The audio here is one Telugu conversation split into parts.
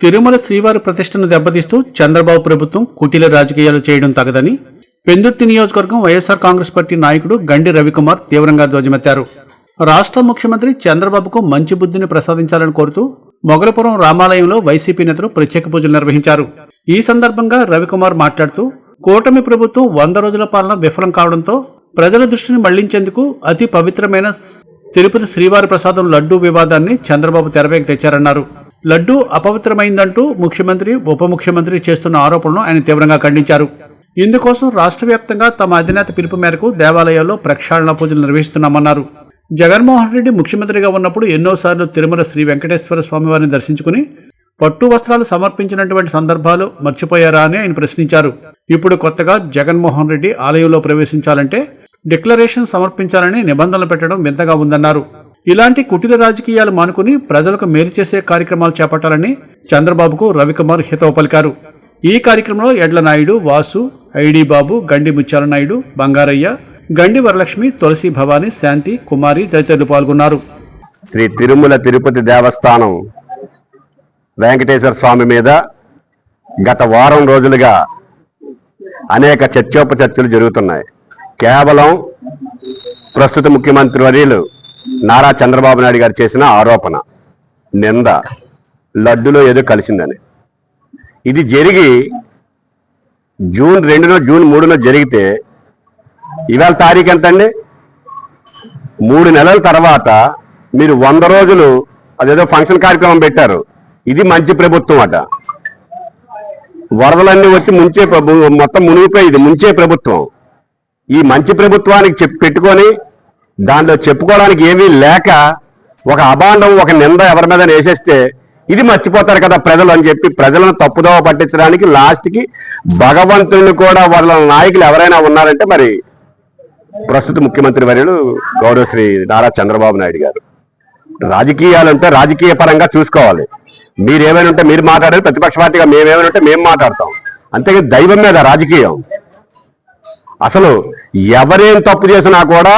తిరుమల శ్రీవారి ప్రతిష్టను దెబ్బతీస్తూ చంద్రబాబు ప్రభుత్వం కుటీల రాజకీయాలు చేయడం తగదని పెందుర్తి నియోజకవర్గం వైఎస్ఆర్ కాంగ్రెస్ పార్టీ నాయకుడు గండి రవికుమార్ తీవ్రంగా ధ్వజమెత్తారు. రాష్ట్ర ముఖ్యమంత్రి చంద్రబాబుకు మంచి బుద్ధిని ప్రసాదించాలని కోరుతూ మొగలపురం రామాలయంలో వైసీపీ నేతలు ప్రత్యేక పూజలు నిర్వహించారు. ఈ సందర్భంగా రవికుమార్ మాట్లాడుతూ కూటమి ప్రభుత్వం వంద రోజుల పాలన విఫలం కావడంతో ప్రజల దృష్టిని మళ్ళించేందుకు అతి పవిత్రమైన తిరుపతి శ్రీవారి ప్రసాదం లడ్డూ వివాదాన్ని చంద్రబాబు తెరపైకి తెచ్చారన్నారు. లడ్డూ అపవిత్రమైందంటూ ముఖ్యమంత్రి ఉప ముఖ్యమంత్రి చేస్తున్న ఆరోపణలను ఆయన తీవ్రంగా ఖండించారు. ఇందుకోసం రాష్ట్ర వ్యాప్తంగా తమ అధినేత పిలుపు మేరకు దేవాలయాల్లో ప్రక్షాళన పూజలు నిర్వహిస్తున్నామన్నారు. జగన్మోహన్ రెడ్డి ముఖ్యమంత్రిగా ఉన్నప్పుడు ఎన్నోసార్లు తిరుమల శ్రీ వెంకటేశ్వర స్వామివారిని దర్శించుకుని పట్టు వస్త్రాలు సమర్పించినటువంటి సందర్భాలు మర్చిపోయారా అని ఆయన ప్రశ్నించారు. ఇప్పుడు కొత్తగా జగన్మోహన్ రెడ్డి ఆలయంలో ప్రవేశించాలంటే డిక్లరేషన్ సమర్పించాలని నిబంధనలు పెట్టడం వింతగా ఉందన్నారు. ఇలాంటి కుటిల రాజకీయాలు మానుకుని ప్రజలకు మేలు చేసే కార్యక్రమాలు చేపట్టాలని చంద్రబాబుకు రవికుమార్ హితవు పలికారు. ఈ కార్యక్రమంలో ఎడ్లనాయుడు వాసు ఐడి బాబు గండి ముత్యాలనాయుడు బంగారయ్య గండి వరలక్ష్మి తులసి భవాని శాంతి కుమారి తదితరులు పాల్గొన్నారు. శ్రీ తిరుమల తిరుపతి దేవస్థానం వెంకటేశ్వర స్వామి మీద గత వారం రోజులుగా అనేక చర్చోపచర్చలు జరుగుతున్నాయి. కేవలం ప్రస్తుత ముఖ్యమంత్రి వర్యులు నారా చంద్రబాబు నాయుడు గారు చేసిన ఆరోపణ నింద లడ్డులో ఏదో కలిసిందని. ఇది జరిగి జూన్ రెండునో జూన్ మూడునో జరిగితే ఇవాళ తారీఖు ఎంత అండి మూడు నెలల తర్వాత మీరు వంద రోజులు అదేదో ఫంక్షన్ కార్యక్రమం పెట్టారు. ఇది మంచి ప్రభుత్వం అట. వరదలన్నీ వచ్చి ముంచే మొత్తం మునిగిపోయి ఇది ముంచే ప్రభుత్వం. ఈ మంచి ప్రభుత్వానికి చెప్పి పెట్టుకొని దాంట్లో చెప్పుకోవడానికి ఏమీ లేక ఒక అభాండం ఒక నింద ఎవరి మీద వేసేస్తే ఇది మర్చిపోతారు కదా ప్రజలు అని చెప్పి ప్రజలను తప్పుదోవ పట్టించడానికి లాస్ట్కి భగవంతుని కూడా వాళ్ళ నాయకులు ఎవరైనా ఉన్నారంటే మరి ప్రస్తుత ముఖ్యమంత్రి వర్యులు గౌరవశ్రీ నారా చంద్రబాబు నాయుడు గారు. రాజకీయాలు అంటే రాజకీయ పరంగా చూసుకోవాలి. మీరు ఏమైనా ఉంటే మీరు మాట్లాడారు ప్రతిపక్ష పార్టీగా మేమేమైనా ఉంటే మేము మాట్లాడతాం. అంతేగా దైవం మీద రాజకీయం. అసలు ఎవరేం తప్పు చేసినా కూడా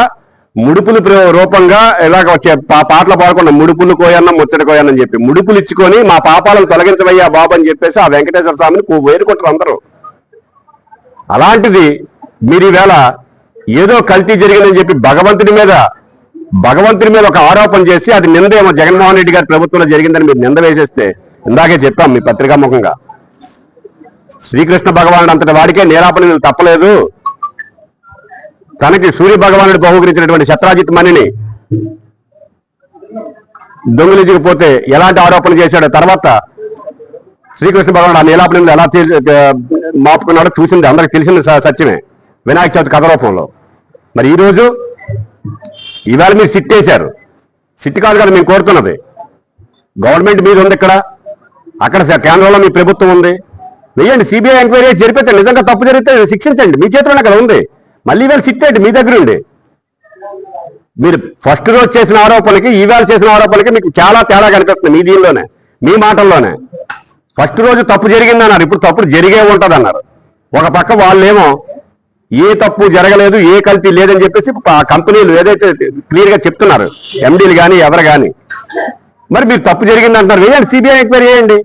ముడుపులు రూపంగా ఇలాగ వచ్చే పా- పాటలు పాడకుండా ముడుపులు కోయన్న ముచ్చట కోయన్న అని చెప్పి ముడుపులు ఇచ్చుకొని మా పాపాలను తొలగించవయ్యా బాబు అని చెప్పేసి ఆ వెంకటేశ్వర స్వామిని వేరుకుంటారు అందరూ. అలాంటిది మీరు ఈవేళ ఏదో కల్తీ జరిగిందని చెప్పి భగవంతుడి మీద భగవంతుడి మీద ఒక ఆరోపణ చేసి అది నిందేమో జగన్మోహన్ రెడ్డి గారి ప్రభుత్వంలో జరిగిందని మీరు నింద వేసేస్తే ఇందాకే చెప్పాం మీ పత్రికాముఖంగా. శ్రీకృష్ణ భగవానుడు అంతటి వాడికే నేరాపణ తప్పలేదు. తనకి సూర్య భగవానుడు బహుకరించినటువంటి శత్రాజిత్ మణిని దొంగిలించకపోతే ఎలాంటి ఆరోపణలు చేశాడో తర్వాత శ్రీకృష్ణ భగవానుడు ఆ నీలాపణిని ఎలా మాపుకున్నాడో చూసింది. అందరికి తెలిసిన సత్యమే. వినాయక చవితి కథ రూపంలో. మరి ఈరోజు ఇవాళ మీరు సిట్ వేశారు. సిట్ కాదు కదా మేము కోరుతున్నది. గవర్నమెంట్ మీద ఉంది ఇక్కడ. అక్కడ కేంద్రంలో మీ ప్రభుత్వం ఉంది. వెయ్యండి. సిబిఐ ఎంక్వైరీ జరిపితే నిజంగా తప్పు జరిగితే శిక్షించండి. మీ చేతిలోనే కదా ఉంది. మళ్ళీ ఇవాళ సిట్ ఏంటి? మీ దగ్గర ఉండి. మీరు ఫస్ట్ రోజు చేసిన ఆరోపణలకి ఈవేళ చేసిన ఆరోపణలకి మీకు చాలా తేడా కనిపిస్తుంది మీ దీనిలోనే మీ మాటల్లోనే. ఫస్ట్ రోజు తప్పు జరిగింది అన్నారు ఇప్పుడు తప్పుడు జరిగే ఉంటుంది అన్నారు ఒక పక్క వాళ్ళేమో ఏ తప్పు జరగలేదు ఏ కల్తీ లేదని చెప్పేసి ఆ కంపెనీలు ఏదైతే క్లియర్గా చెప్తున్నారు ఎండీలు కానీ ఎవరు కానీ మరి మీరు తప్పు జరిగింది అంటున్నారు వేయండి సిబిఐ ఎంక్వైరీ చేయండి